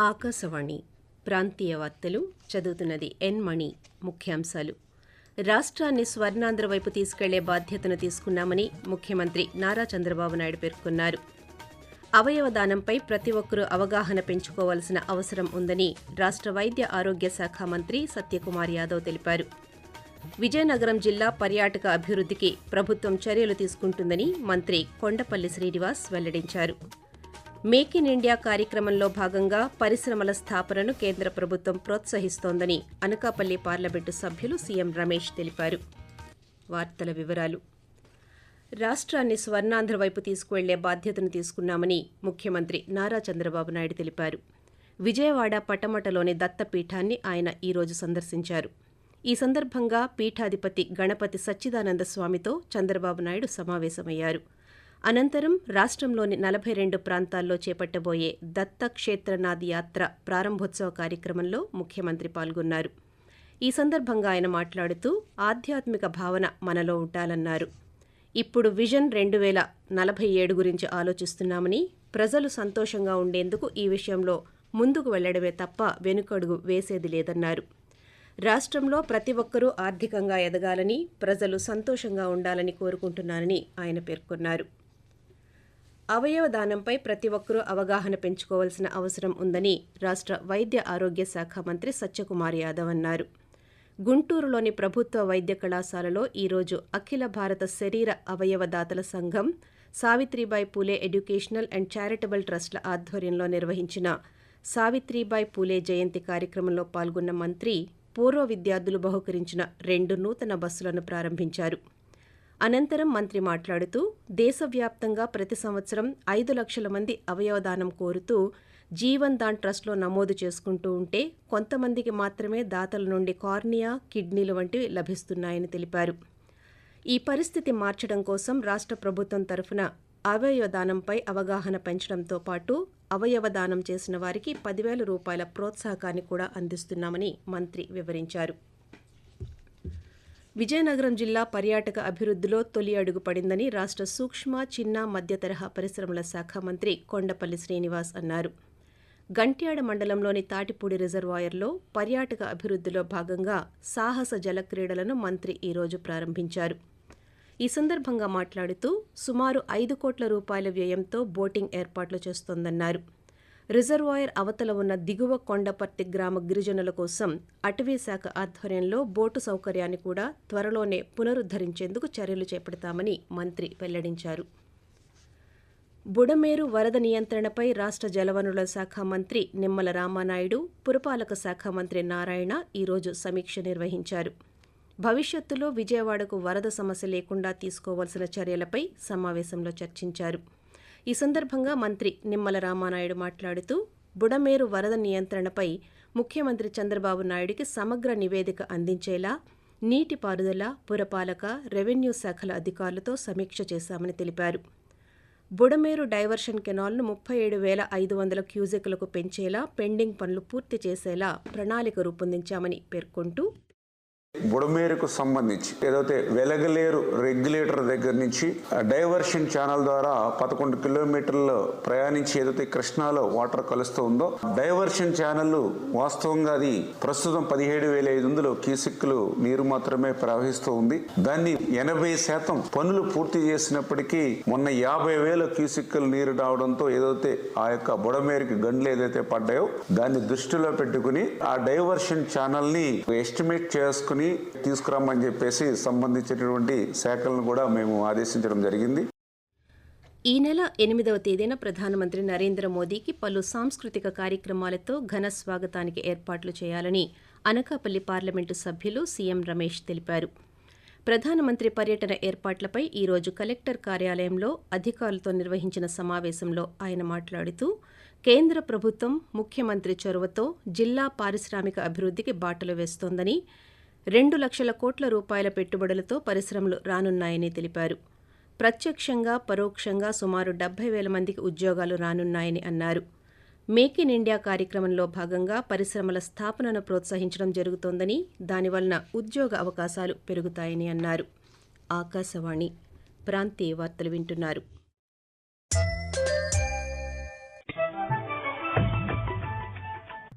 ఆకాశవాణి ప్రాంతీయ వార్తలు చదువుతున్నది ఎన్ మణి. ముఖ్యాంశాలు. రాష్ట్రాన్ని స్వర్ణాంధ్ర వైపు తీసుకెళ్ళే బాధ్యతను తీసుకున్నామని ముఖ్యమంత్రి నారా చంద్రబాబు నాయుడు పేర్కొన్నారు. అవయవదానంపై ప్రతి ఒక్కరూ అవగాహన పెంచుకోవాల్సిన అవసరం ఉందని రాష్ట్ర వైద్య ఆరోగ్య శాఖ మంత్రి సత్యకుమార్ యాదవ్ తెలిపారు. విజయనగరం జిల్లా పర్యాటక అభివృద్ధికి ప్రభుత్వం చర్యలు తీసుకుంటుందని మంత్రి కొండపల్లి శ్రీనివాస్ వెల్లడించారు. మేక్ ఇన్ ఇండియా కార్యక్రమంలో భాగంగా పరిశ్రమల స్థాపనను కేంద్ర ప్రభుత్వం ప్రోత్సహిస్తోందని అనకాపల్లి పార్లమెంటు సభ్యులు సీఎం రమేష్ తెలిపారు. వార్తల వివరాలు. రాష్ట్రాన్ని స్వర్ణాంధ్ర వైపు తీసుకువెళ్ళే బాధ్యతను తీసుకున్నామని ముఖ్యమంత్రి నారా చంద్రబాబు నాయుడు తెలిపారు. విజయవాడ పటమటలోని దత్తపీఠాన్ని ఆయన ఈరోజు సందర్శించారు. ఈ సందర్భంగా పీఠాధిపతి గణపతి సచ్చిదానంద స్వామితో చంద్రబాబు నాయుడు సమావేశమయ్యారు. అనంతరం రాష్ట్రంలోని నలభై రెండు ప్రాంతాల్లో చేపట్టబోయే దత్తక్షేత్రనాథ్ యాత్ర ప్రారంభోత్సవ కార్యక్రమంలో ముఖ్యమంత్రి పాల్గొన్నారు. ఈ సందర్భంగా ఆయన మాట్లాడుతూ ఆధ్యాత్మిక భావన మనలో ఉండాలన్నారు. ఇప్పుడు విజన్ రెండు వేల నలభై ఏడు గురించి ఆలోచిస్తున్నామని ప్రజలు సంతోషంగా ఉండేందుకు ఈ విషయంలో ముందుకు వెళ్ళడమే తప్ప వెనుకడుగు వేసేది లేదన్నారు. రాష్ట్రంలో ప్రతి ఒక్కరూ ఆర్థికంగా ఎదగాలని ప్రజలు సంతోషంగా ఉండాలని కోరుకుంటున్నానని ఆయన పేర్కొన్నారు. అవయవ దానంపై ప్రతి ఒక్కరూ అవగాహన పెంచుకోవాల్సిన అవసరం ఉందని రాష్ట్ర వైద్య ఆరోగ్య శాఖ మంత్రి సత్యకుమార్ యాదవ్ అన్నారు. గుంటూరులోని ప్రభుత్వ వైద్య కళాశాలలో ఈరోజు అఖిల భారత శరీర అవయవదాతల సంఘం Savitribai Phule educational and charitable ట్రస్ట్ల ఆధ్వర్యంలో నిర్వహించిన సావిత్రిబాయి పూలే జయంతి కార్యక్రమంలో పాల్గొన్న మంత్రి పూర్వ విద్యార్థులు బహుకరించిన రెండు నూతన బస్సులను ప్రారంభించారు. అనంతరం మంత్రి మాట్లాడుతూ దేశవ్యాప్తంగా ప్రతి సంవత్సరం ఐదు లక్షల మంది అవయవదానం కోరుతూ జీవన్ దాన్ ట్రస్ట్లో నమోదు చేసుకుంటూ ఉంటే కొంతమందికి మాత్రమే దాతల నుండి కార్నియా కిడ్నీలు వంటివి లభిస్తున్నాయని తెలిపారు. ఈ పరిస్థితి మార్చడం కోసం రాష్ట్ర ప్రభుత్వం తరఫున అవయవదానంపై అవగాహన పెంచడంతో పాటు అవయవదానం చేసిన వారికి పదివేల రూపాయల ప్రోత్సాహకాన్ని కూడా అందిస్తున్నామని మంత్రి వివరించారు. విజయనగరం జిల్లా పర్యాటక అభివృద్ధిలో తొలి అడుగు పడిందని రాష్ట్ర సూక్ష్మ చిన్న మధ్య తరహా పరిశ్రమల శాఖ మంత్రి కొండపల్లి శ్రీనివాస్ అన్నారు. గంట్యాడ మండలంలోని తాటిపూడి రిజర్వాయర్లో పర్యాటక అభివృద్ధిలో భాగంగా సాహస జలక్రీడలను మంత్రి ఈరోజు ప్రారంభించారు. ఈ సందర్భంగా మాట్లాడుతూ సుమారు ఐదు కోట్ల రూపాయల వ్యయంతో బోటింగ్ ఏర్పాట్లు చేస్తోందన్నారు. రిజర్వాయర్ అవతల ఉన్న దిగువ కొండపర్తి గ్రామ గిరిజనుల కోసం అటవీ శాఖ ఆధ్వర్యంలో బోటు సౌకర్యాన్ని కూడా త్వరలోనే పునరుద్ధరించేందుకు చర్యలు చేపడతామని మంత్రి వెల్లడించారు. బుడమేరు వరద నియంత్రణపై రాష్ట్ర జలవనరుల శాఖ మంత్రి నిమ్మల రామానాయుడు పురపాలక శాఖ మంత్రి నారాయణ ఈరోజు సమీక్ష నిర్వహించారు. భవిష్యత్తులో విజయవాడకు వరద సమస్య లేకుండా తీసుకోవాల్సిన చర్యలపై సమావేశంలో చర్చించారు. ఈ సందర్భంగా మంత్రి నిమ్మల రామానాయుడు మాట్లాడుతూ బుడమేరు వరద నియంత్రణపై ముఖ్యమంత్రి చంద్రబాబు నాయుడికి సమగ్ర నివేదిక అందించేలా నీటిపారుదల పురపాలక రెవెన్యూ శాఖల అధికారులతో సమీక్ష చేశామని తెలిపారు. బుడమేరు డైవర్షన్ కెనాల్ను ముప్పై ఏడు వేల ఐదు వందల క్యూజెక్లకు పెంచేలా పెండింగ్ పనులు పూర్తి చేసేలా ప్రణాళిక రూపొందించామని పేర్కొంటూ బుడమేరుకు సంబంధించి ఏదైతే వెలగలేరు రెగ్యులేటర్ దగ్గర నుంచి డైవర్షన్ ఛానల్ ద్వారా పదకొండు కిలోమీటర్లు ప్రయాణించి ఏదైతే కృష్ణాలో వాటర్ కలుస్తూ ఉందో డైవర్షన్ ఛానల్ వాస్తవంగా అది ప్రస్తుతం పదిహేడు వేల ఐదు వందలు కీసిక్కులు నీరు మాత్రమే ప్రవహిస్తూ ఉంది. దాన్ని ఎనభై శాతం పనులు పూర్తి చేసినప్పటికీ మొన్న యాభై వేల క్యూసిక్లు నీరు రావడంతో ఏదైతే ఆ యొక్క బుడమేరుకి గండ్లు ఏదైతే పడ్డాయో దాన్ని దృష్టిలో పెట్టుకుని ఆ డైవర్షన్ ఛానల్ని ఎస్టిమేట్ చేసుకుని తీసుకురమ్మని చెప్పేసి సంబంధించినటువంటి శాఖలను కూడా మేము ఆదేశించడం జరిగింది. ఈ నెల ఎనిమిదవ తేదీన ప్రధానమంత్రి నరేంద్ర మోదీకి పలు సాంస్కృతిక కార్యక్రమాలతో ఘన స్వాగతానికి ఏర్పాట్లు చేయాలని అనకాపల్లి పార్లమెంటు సభ్యులు సీఎం రమేష్ తెలిపారు. ప్రధానమంత్రి పర్యటన ఏర్పాట్లపై ఈరోజు కలెక్టర్ కార్యాలయంలో అధికారులతో నిర్వహించిన సమావేశంలో ఆయన మాట్లాడుతూ కేంద్ర ప్రభుత్వం ముఖ్యమంత్రి చొరవతో జిల్లా పారిశ్రామిక అభివృద్ధికి బాటలు వేస్తోందని రెండు లక్షల కోట్ల రూపాయల పెట్టుబడులతో పరిశ్రమలు రానున్నాయని తెలిపారు. ప్రత్యక్షంగా పరోక్షంగా సుమారు డెబ్బై వేల మందికి ఉద్యోగాలు రానున్నాయని అన్నారు. మేక్ ఇన్ ఇండియా కార్యక్రమంలో భాగంగా పరిశ్రమల స్థాపనను ప్రోత్సహించడం జరుగుతోందని దానివలన ఉద్యోగ అవకాశాలు పెరుగుతాయని అన్నారు. ఆకాశవాణి ప్రాంతీయ వార్తలు వింటున్నారు.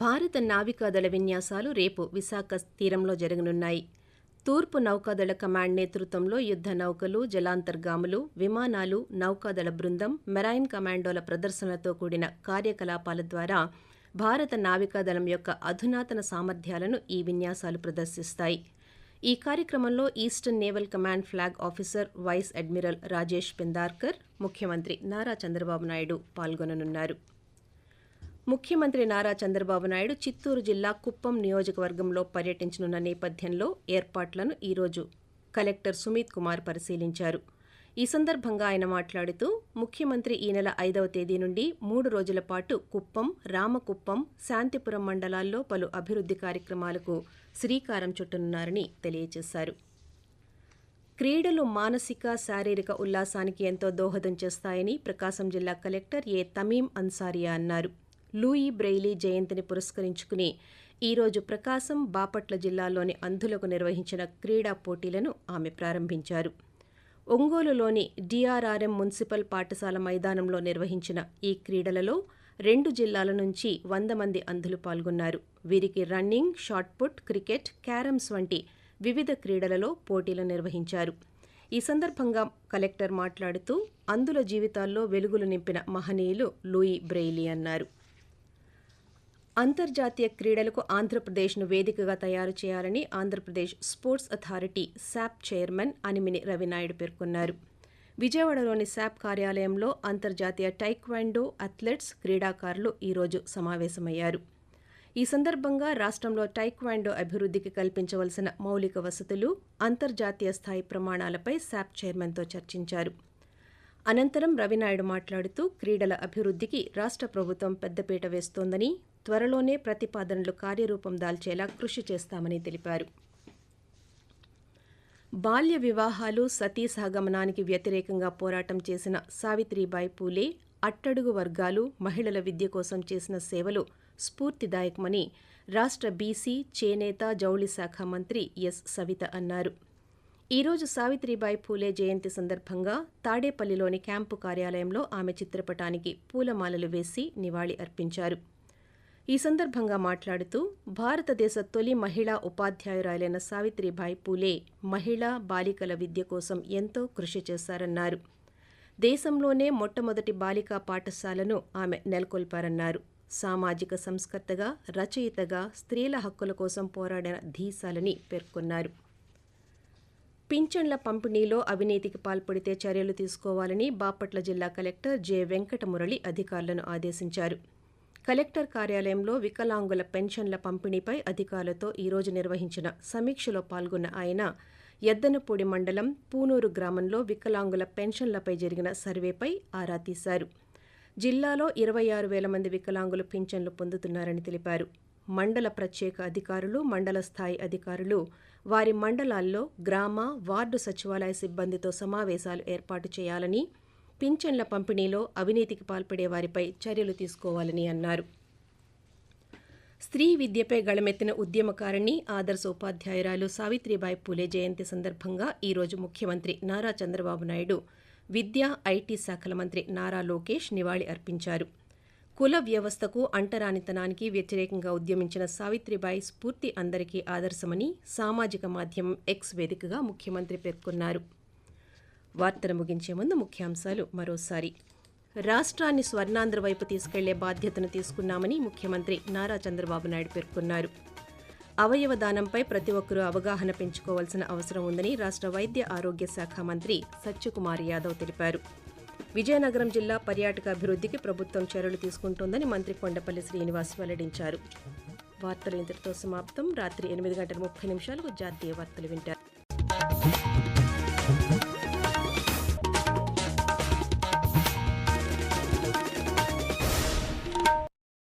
భారత నావికాదళ విన్యాసాలు రేపు విశాఖ తీరంలో జరగనున్నాయి. తూర్పు నౌకాదళ కమాండ్ నేతృత్వంలో యుద్ధ నౌకలు జలాంతర్గాములు విమానాలు నౌకాదళ బృందం మెరైన్ కమాండోల ప్రదర్శనలతో కూడిన కార్యకలాపాల ద్వారా భారత నావికాదళం యొక్క అధునాతన సామర్థ్యాలను ఈ విన్యాసాలు ప్రదర్శిస్తాయి. ఈ కార్యక్రమంలో eastern naval command flag officer vice admiral Rajesh Pendharkar ముఖ్యమంత్రి నారా చంద్రబాబు నాయుడు పాల్గొననున్నారు. ముఖ్యమంత్రి నారా చంద్రబాబు నాయుడు చిత్తూరు జిల్లా కుప్పం నియోజకవర్గంలో పర్యటించనున్న నేపథ్యంలో ఏర్పాట్లను ఈరోజు కలెక్టర్ సుమిత్ కుమార్ పరిశీలించారు. ఈ సందర్భంగా ఆయన మాట్లాడుతూ ముఖ్యమంత్రి ఈ నెల ఐదవ తేదీ నుండి మూడు రోజుల పాటు కుప్పం రామకుప్పం శాంతిపురం మండలాల్లో పలు అభివృద్ధి కార్యక్రమాలకు శ్రీకారం చుట్టనున్నారని తెలియజేశారు. క్రీడలు మానసిక శారీరక ఉల్లాసానికి ఎంతో దోహదం చేస్తాయని ప్రకాశం జిల్లా కలెక్టర్ ఏ తమీం అన్సారియా అన్నారు. లూయి బ్రెయిలీ జయంతిని పురస్కరించుకుని ఈరోజు ప్రకాశం బాపట్ల జిల్లాలోని అంధులకు నిర్వహించిన క్రీడా పోటీలను ఆమె ప్రారంభించారు. ఒంగోలులోని డిఆర్ఆర్ఎం మున్సిపల్ పాఠశాల మైదానంలో నిర్వహించిన ఈ క్రీడలలో రెండు జిల్లాల నుంచి వంద మంది అంధులు పాల్గొన్నారు. వీరికి రన్నింగ్ షాట్పుట్ క్రికెట్ క్యారమ్స్ వంటి వివిధ క్రీడలలో పోటీలు నిర్వహించారు. ఈ సందర్భంగా కలెక్టర్ మాట్లాడుతూ అంధుల జీవితాల్లో వెలుగులు నింపిన మహనీయులు లూయి బ్రెయిలీ అన్నారు. అంతర్జాతీయ క్రీడలకు ఆంధ్రప్రదేశ్ను వేదికగా తయారు చేయాలని Andhra Pradesh sports authority SAAP chairman Animini Ravinaidu పేర్కొన్నారు. విజయవాడలోని శాప్ కార్యాలయంలో అంతర్జాతీయ టైక్వాండో అథ్లెట్స్ క్రీడాకారులు ఈరోజు సమావేశమయ్యారు. ఈ సందర్భంగా రాష్ట్రంలో టైక్వాండో అభివృద్ధికి కల్పించవలసిన మౌలిక వసతులు అంతర్జాతీయ స్థాయి ప్రమాణాలపై శాప్ చైర్మన్తో చర్చించారు. అనంతరం రవినాయుడు మాట్లాడుతూ క్రీడల అభివృద్ధికి రాష్ట్ర ప్రభుత్వం పెద్దపీట వేస్తోందని త్వరలోనే ప్రతిపాదనలు కార్యరూపం దాల్చేలా కృషి చేస్తామని తెలిపారు. బాల్య వివాహాలు సతీ సహగమనానికి వ్యతిరేకంగా పోరాటం చేసిన సావిత్రిబాయి పూలే అట్టడుగు వర్గాలు మహిళల విద్య కోసం చేసిన సేవలు స్ఫూర్తిదాయకమని రాష్ట్ర బీసీ చేనేత జౌళి శాఖ మంత్రి ఎస్. సవిత అన్నారు. ఈరోజు సావిత్రిబాయి పూలే జయంతి సందర్భంగా తాడేపల్లిలోని క్యాంపు కార్యాలయంలో ఆమె చిత్రపటానికి పూలమాలలు వేసి నివాళి అర్పించారు. ఈ సందర్భంగా మాట్లాడుతూ భారతదేశ తొలి మహిళా ఉపాధ్యాయురాలైన సావిత్రిబాయి పూలే మహిళా బాలికల విద్య కోసం ఎంతో కృషి చేశారన్నారు. దేశంలోనే మొట్టమొదటి బాలికా పాఠశాలను ఆమె నెలకొల్పారన్నారు. సామాజిక సంస్కర్తగా రచయితగా స్త్రీల హక్కుల కోసం పోరాడిన ధీశాలని పేర్కొన్నారు. పింఛన్ల పంపిణీలో అవినీతికి పాల్పడితే చర్యలు తీసుకోవాలని బాపట్ల జిల్లా కలెక్టర్ జె. వెంకటమురళి అధికారులను ఆదేశించారు. కలెక్టర్ కార్యాలయంలో వికలాంగుల పెన్షన్ల పంపిణీపై అధికారులతో ఈరోజు నిర్వహించిన సమీక్షలో పాల్గొన్న ఆయన ఎద్దనపూడి మండలం పూనూరు గ్రామంలో వికలాంగుల పెన్షన్లపై జరిగిన సర్వేపై ఆరా తీశారు. జిల్లాలో ఇరవై ఆరు వేల మంది వికలాంగులు పింఛన్లు పొందుతున్నారని తెలిపారు. మండల ప్రత్యేక అధికారులు మండల స్థాయి అధికారులు వారి మండలాల్లో గ్రామ వార్డు సచివాలయ సిబ్బందితో సమావేశాలు ఏర్పాటు చేయాలని పింఛన్ల పంపిణీలో అవినీతికి పాల్పడే వారిపై చర్యలు తీసుకోవాలని అన్నారు. స్త్రీ విద్యపై గళమెత్తిన ఉద్యమకారిణి ఆదర్శ ఉపాధ్యాయురాలు సావిత్రిబాయి పూలే జయంతి సందర్భంగా ఈరోజు ముఖ్యమంత్రి నారా చంద్రబాబు నాయుడు విద్యా ఐటీ శాఖల మంత్రి నారా లోకేష్ నివాళి అర్పించారు. కుల వ్యవస్థకు అంటరానితనానికి వ్యతిరేకంగా ఉద్యమించిన సావిత్రిబాయి స్ఫూర్తి అందరికీ ఆదర్శమని సామాజిక మాధ్యమం ఎక్స్ వేదికగా ముఖ్యమంత్రి పేర్కొన్నారు. వార్తలు ముగించే ముందు ముఖ్యాంశాలు మరోసారి. రాష్ట్రాన్ని స్వర్ణాంధ్ర వైపు తీసుకెళ్ళే బాధ్యతను తీసుకున్నామని ముఖ్యమంత్రి నారా చంద్రబాబు నాయుడు పేర్కొన్నారు. అవయవ దానంపై ప్రతి ఒక్కరూ అవగాహన పెంచుకోవాల్సిన అవసరం ఉందని రాష్ట్ర వైద్య ఆరోగ్య శాఖ మంత్రి సత్యకుమార్ యాదవ్ తెలిపారు. విజయనగరం జిల్లా పర్యాటక అభివృద్ధికి ప్రభుత్వం చర్యలు తీసుకుంటోందని మంత్రి కొండపల్లి శ్రీనివాస్ వెల్లడించారు. వార్తలు ఇంతటితో సమాప్తం. రాత్రి ఎనిమిది గంటల ముప్పై నిమిషాలకు జాతీయ వార్తలు వింటారు.